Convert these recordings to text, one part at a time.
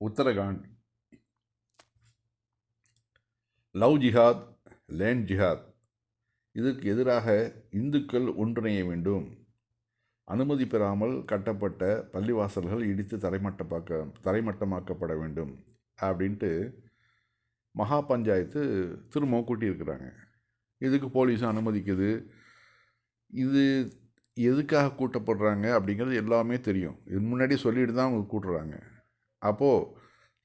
Uttarakhand. Love ஜிஹாத் land ஜிஹாத். இதற்கு எதிராக இந்துக்கள் ஒன்றிணைய வேண்டும். அனுமதி பெறாமல் கட்டப்பட்ட பள்ளிவாசல்கள் இடித்து தரைமட்டமாக்க தரைமட்டமாக்கப்பட வேண்டும் அப்படின்ட்டு மகா பஞ்சாயத்து திரும்பவும் கூட்டியிருக்கிறாங்க. இதுக்கு போலீஸும் அனுமதிக்குது? இது எதுக்காக கூட்டப்படுறாங்க அப்படிங்கிறது எல்லாமே தெரியும். இது முன்னாடி சொல்லிட்டு தான் அவங்க கூட்டுறாங்க. அப்போது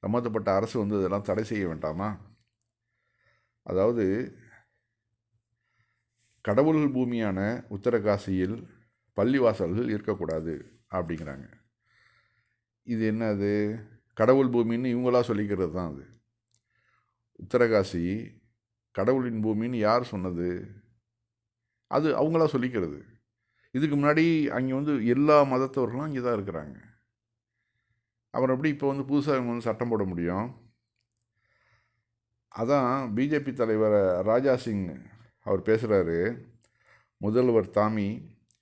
சம்மந்தப்பட்ட அரசு வந்து இதெல்லாம் தடை செய்ய வேண்டாமா? அதாவது கடவுள் பூமியான உத்தரகாசியில் பள்ளிவாசல்கள் இருக்கக்கூடாது அப்படிங்கிறாங்க. இது என்னது? கடவுள் பூமின்னு இவங்களா சொல்லிக்கிறது தான் அது. உத்தரகாசி கடவுளின் பூமின்னு யார் சொன்னது? அது அவங்களா சொல்லிக்கிறது. இதுக்கு முன்னாடி அங்கே வந்து எல்லா மதத்தவர்களும் அங்கே தான் இருக்கிறாங்க. அப்புறம் எப்படி இப்போ வந்து புதுசாக இவங்க வந்து சட்டம் போட முடியும்? அதான் பிஜேபி தலைவர் ராஜா சிங் அவர் பேசுகிறாரு முதல்வர் தாமி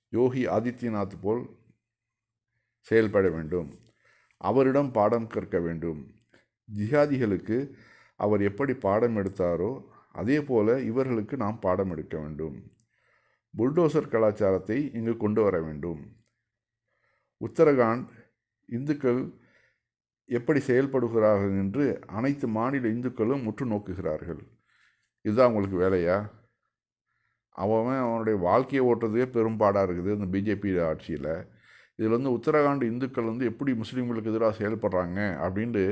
யோகி ஆதித்யநாத் போல் செயல்பட வேண்டும். அவரிடம் பாடம் கற்க வேண்டும். ஜிஹாதிகளுக்கு அவர் எப்படி பாடம் எடுத்தாரோ அதே போல் இவர்களுக்கு நாம் பாடம் எடுக்க வேண்டும். புல்டோசர் கலாச்சாரத்தை இங்கு கொண்டு வர வேண்டும். உத்தரகாண்ட் இந்துக்கள் எப்படி செயல்படுகிறார்கள் என்று அனைத்து மாநில இந்துக்களும் முற்று நோக்குகிறார்கள். இதுதான் அவங்களுக்கு வேலையா? அவன் அவனுடைய வாழ்க்கையை ஓட்டுறதே பெரும்பாடாக இருக்குது இந்த பிஜேபி ஆட்சியில். இதில் வந்து உத்தரகாண்ட் இந்துக்கள் வந்து எப்படி முஸ்லீம்களுக்கு எதிராக செயல்படுறாங்க அப்படின்ட்டு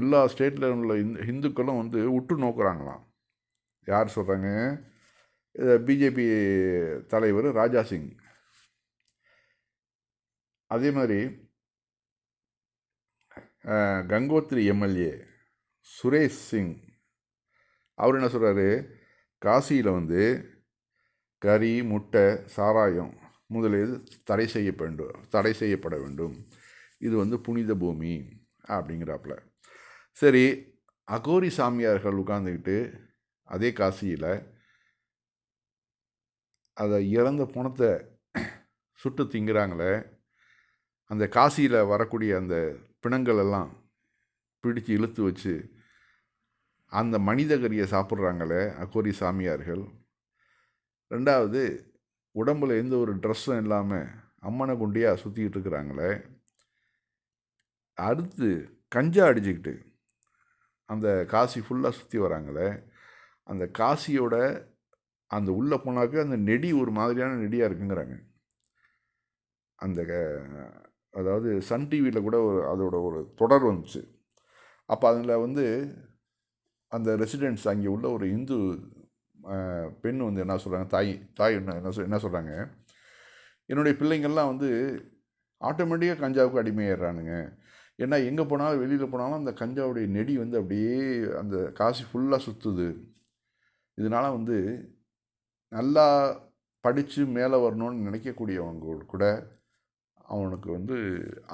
எல்லா ஸ்டேட்டில் உள்ள இந்துக்களும் வந்து உற்று நோக்குறாங்களாம். யார் சொல்கிறாங்க பிஜேபி தலைவர் ராஜா சிங். அதே மாதிரி கங்கோத்ரி எம்எல்ஏ சுரேஷ் சிங். அவர் என்ன சொல்கிறாரு காசியில் வந்து கறி முட்டை சாராயம் முதலியது தடை செய்ய வேண்டும் தடை செய்யப்பட வேண்டும். இது வந்து புனித பூமி அப்படிங்கிறாப்புல. சரி அகோரி சாமியார்கள் உட்காந்துக்கிட்டு அதே காசியில் அதை இறந்த பணத்தை சுட்டு திங்கிறாங்களே அந்த காசியில் வரக்கூடிய அந்த பிணங்கள் எல்லாம் பிடிச்சு இழுத்து வச்சு அந்த மனித கறியை சாப்பிட்றாங்களே அக்கோரி சாமியார்கள். ரெண்டாவது உடம்புல எந்த ஒரு ட்ரெஸ்ஸும் இல்லாமல் அம்மனை குண்டியாக சுற்றிக்கிட்டு இருக்கிறாங்களே. அடுத்து கஞ்சா அடிச்சுக்கிட்டு அந்த காசி ஃபுல்லாக சுற்றி வராங்களே. அந்த காசியோட அந்த உள்ளே போனாக்க அந்த நெடி ஒரு மாதிரியான நெடியாக இருக்குங்கிறாங்க. அந்த அதாவது சன் டிவியில் கூட ஒரு அதோட ஒரு தொடர் வந்துச்சு. அப்போ அதில் வந்து அந்த ரெசிடென்ட்ஸ் அங்கே உள்ள ஒரு இந்து பெண் வந்து என்ன சொல்கிறாங்க தாய் தாய் என்ன என்ன என்ன சொல்கிறாங்க என்னுடைய பிள்ளைங்கள்லாம் வந்து ஆட்டோமேட்டிக்காக கஞ்சாவுக்கு அடிமையாயிடுறானுங்க. ஏன்னா எங்கே போனாலும் வெளியில் போனாலும் அந்த கஞ்சாவுடைய நெடி வந்து அப்படியே அந்த காசு ஃபுல்லாக சுற்றுது இதனால் வந்து நல்லா படித்து மேலே வரணும்னு நினைக்கக்கூடியவங்க கூட அவனுக்கு வந்து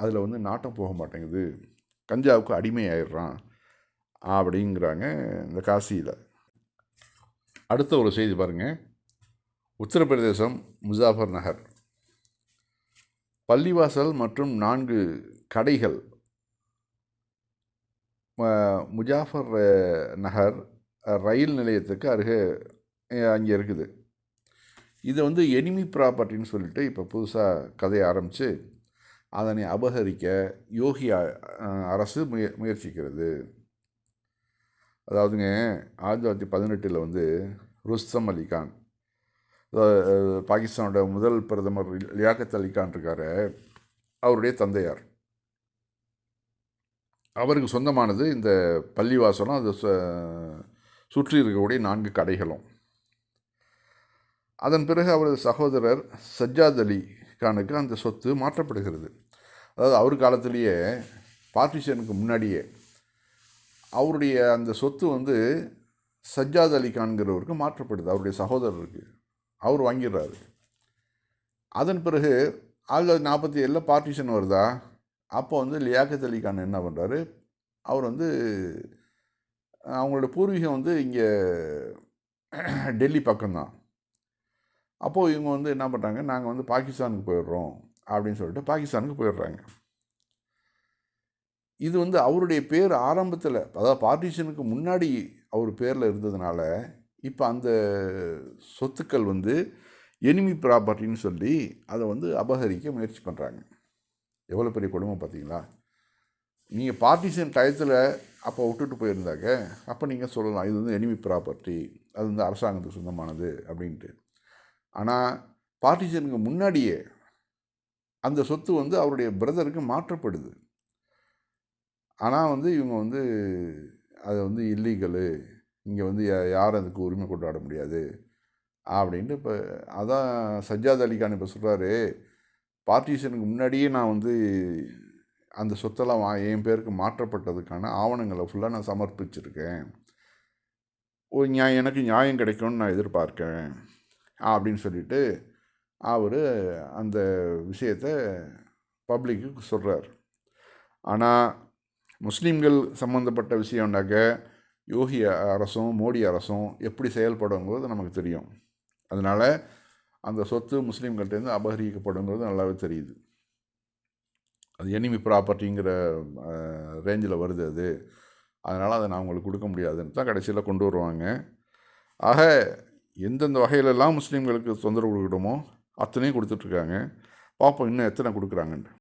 அதில் வந்து நாட்டம் போக மாட்டேங்குது. கஞ்சாவுக்கு அடிமை ஆயிடுறான் அப்படிங்கிறாங்க இந்த காசியில். அடுத்த ஒரு செய்தி பாருங்கள் உத்தரப்பிரதேசம் முசாஃபர் நகர். பள்ளிவாசல் மற்றும் நான்கு கடைகள். முஜாஃபர் நகர் ரயில் நிலையத்துக்கு அருகே அங்கே இருக்குது. இதை வந்து எனிமி ப்ராப்பர்ட்டின்னு சொல்லிட்டு இப்போ புதுசாக கதையை ஆரம்பித்து அதனை அபகரிக்க யோகி அரசு முய முயற்சிக்கிறது. அதாவதுங்க ஆயிரத்தி தொள்ளாயிரத்தி பதினெட்டில் வந்து ருஸ்தம் அலி கான் பாகிஸ்தானோட முதல் பிரதமர் லியாக்கத் அலி கான் அவருடைய தந்தையார். அவருக்கு சொந்தமானது இந்த பள்ளிவாசலும் அது சுற்றி இருக்கக்கூடிய நான்கு கடைகளும். அதன் பிறகு அவரது சகோதரர் சஜ்ஜாத் அலி கானுக்கு அந்த சொத்து மாற்றப்படுகிறது. அதாவது அவர் காலத்திலேயே பார்ட்டிஷனுக்கு முன்னாடியே அவருடைய அந்த சொத்து வந்து சஜ்ஜாத் அலி கான்கிறவருக்கு மாற்றப்படுது. அவருடைய சகோதரருக்கு. அவர் வாங்கிடுறாரு. அதன் பிறகு ஆயிரத்தி தொள்ளாயிரத்தி நாற்பத்தி ஏழில் பார்ட்டிஷன் வருதா? அப்போ வந்து லியாக்கத் அலி கான் என்ன பண்ணுறாரு அவர் வந்து அவங்களோட பூர்வீகம் வந்து இங்கே டெல்லி பக்கம்தான். அப்போது இவங்க வந்து என்ன பண்ணுறாங்க நாங்கள் வந்து பாகிஸ்தானுக்கு போயிடுறோம் அப்படின்னு சொல்லிட்டு பாகிஸ்தானுக்கு போயிடுறாங்க. இது வந்து அவருடைய பேர் ஆரம்பத்தில் அதாவது பார்ட்டிஷனுக்கு முன்னாடி அவர் பேரில் இருந்ததுனால இப்போ அந்த சொத்துக்கள் வந்து எனிமி ப்ராப்பர்ட்டின்னு சொல்லி அதை வந்து அபகரிக்க முயற்சி பண்ணுறாங்க எவ்வளோ பெரிய கொடுமை பார்த்தீங்களா? நீங்கள் பார்ட்டிஷன் டயத்தில் அப்போ விட்டுட்டு போயிருந்தாக்க அப்போ நீங்கள் சொல்லலாம் இது வந்து எனிமி ப்ராப்பர்ட்டி அது வந்து அரசாங்கத்துக்கு சொந்தமானது அப்படின்ட்டு. ஆனால் பார்ட்டிஷனுக்கு முன்னாடியே அந்த சொத்து வந்து அவருடைய பிரதருக்கு மாற்றப்படுது. ஆனால் வந்து இவங்க வந்து அது வந்து இல்லீகலு இங்கே வந்து யா- யாரும் அதுக்கு உரிமை கொண்டாட முடியாது. அப்படின்ட்டு இப்போ அதான் சஜ்ஜாத் அலிகான் இப்போ சொல்கிறாரு பார்ட்டிஷனுக்கு முன்னாடியே நான் வந்து அந்த சொத்தெல்லாம் வா என் பேருக்கு மாற்றப்பட்டதுக்கான ஆவணங்களை ஃபுல்லாக நான் சமர்ப்பிச்சிருக்கேன். ஒரு நியாயம் எனக்கு நியாயம் கிடைக்கும்னு நான் எதிர்பார்க்கேன். அப்படின்னு சொல்லிட்டு அவர் அந்த விஷயத்தை பப்ளிக்கு சொல்கிறார் ஆனால் முஸ்லீம்கள் சம்மந்தப்பட்ட விஷயம்னாக்க யோகி அரசும் மோடி அரசும் எப்படி செயல்படுங்கிறது நமக்கு தெரியும். அதனால் அந்த சொத்து முஸ்லீம்கள்டேருந்து அபகரிக்கப்படுங்கிறது நல்லாவே தெரியுது. அது எனிமி ப்ராப்பர்ட்டிங்கிற ரேஞ்சில் வருது அது. அதனால் அதை நான் உங்களுக்கு கொடுக்க முடியாதுன்னு தான் கடைசியில் கொண்டு வருவாங்க. ஆக எந்தெந்த வகையிலெல்லாம் முஸ்லீம்களுக்கு தொந்தரவு கொடுக்கணுமோ அத்தனையும் கொடுத்துட்ருக்காங்க. பார்ப்போம் இன்னும் எத்தனை கொடுக்குறாங்கன்னு